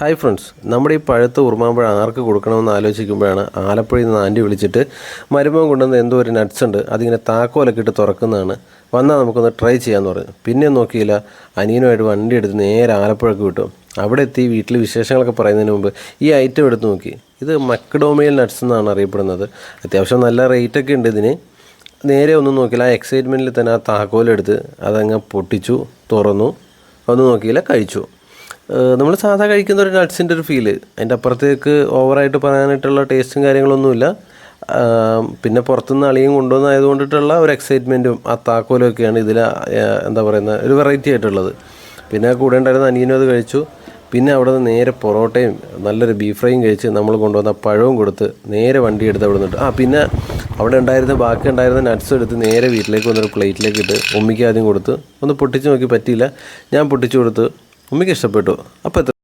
Hi friends നമ്മുടെ ഈ പഴുത്ത ഉറുമാമ്പഴ ആർക്ക് കൊടുക്കണമെന്ന് ആലോചിക്കുമ്പോഴാണ് ആലപ്പുഴയിൽ നിന്ന് ആന്റി വിളിച്ചിട്ട് മരുമകൻ കൊണ്ടുവന്ന എന്തോ ഒരു നട്ട്സ് ഉണ്ട് അതിങ്ങനെ താക്കോലൊക്കെ ഇട്ട് തുറക്കുന്നതാണ്. വന്നാൽ നമുക്കൊന്ന് ട്രൈ ചെയ്യാമെന്ന് പറഞ്ഞു. പിന്നെ നോക്കിയില്ല അനിയനുമായിട്ട് വണ്ടി എടുത്ത് നേരെ ആലപ്പുഴക്ക് വിട്ടു. അവിടെ എത്തി വീട്ടിൽ വിശേഷങ്ങളൊക്കെ പറയുന്നതിന് മുമ്പ് ഈ ഐറ്റം എടുത്ത് നോക്കി. ഇത് മക്കഡോമിയൽ നട്ട്സ് എന്നാണ് അറിയപ്പെടുന്നത്. അത്യാവശ്യം നല്ല റേറ്റൊക്കെ ഉണ്ട് ഇതിന്. നേരെ ഒന്നും നോക്കിയില്ല ആ എക്സൈറ്റ്മെന്റിൽ തന്നെ ആ താക്കോലെടുത്ത് അതങ്ങ് പൊട്ടിച്ചു തുറന്നു. ഒന്നും നോക്കിയില്ല കഴിച്ചു. നമ്മൾ സാധാ കഴിക്കുന്ന ഒരു നട്ട്സിന്റെ ഒരു ഫീൽ അതിന്റെ അപ്പുറത്തേക്ക് ഓവറായിട്ട് പറയാനായിട്ടുള്ള ടേസ്റ്റും കാര്യങ്ങളൊന്നുമില്ല. പിന്നെ പുറത്തുനിന്ന് അളിയും കൊണ്ടുവന്നായത് കൊണ്ടിട്ടുള്ള ഒരു എക്സൈറ്റ്മെന്റും ആ താക്കോലും ഒക്കെയാണ് ഇതിൽ എന്താ പറയുന്നത് ഒരു വെറൈറ്റി ആയിട്ടുള്ളത്. പിന്നെ കൂടെ ഉണ്ടായിരുന്ന അനിയനും അത് കഴിച്ചു. പിന്നെ അവിടെ നിന്ന് നേരെ പൊറോട്ടയും നല്ലൊരു ബീഫ് ഫ്രൈയും കഴിച്ച് നമ്മൾ കൊണ്ടുവന്ന പഴവും കൊടുത്ത് നേരെ വണ്ടി എടുത്ത് അവിടെ നിന്നിട്ട്. ആ പിന്നെ അവിടെ ഉണ്ടായിരുന്ന ബാക്കി ഉണ്ടായിരുന്ന നട്ട്സ് എടുത്ത് നേരെ വീട്ടിലേക്ക് വന്നൊരു പ്ലേറ്റിലേക്ക് ഇട്ട് ഉമ്മിക്ക് ആദ്യം കൊടുത്ത് ഒന്ന് പൊട്ടിച്ച് നോക്കി പറ്റിയില്ല. ഞാൻ പൊട്ടിച്ചു കൊടുത്ത് ഉമ്മിക്ക് ഇഷ്ടപ്പെട്ടു. അപ്പോൾ എത്ര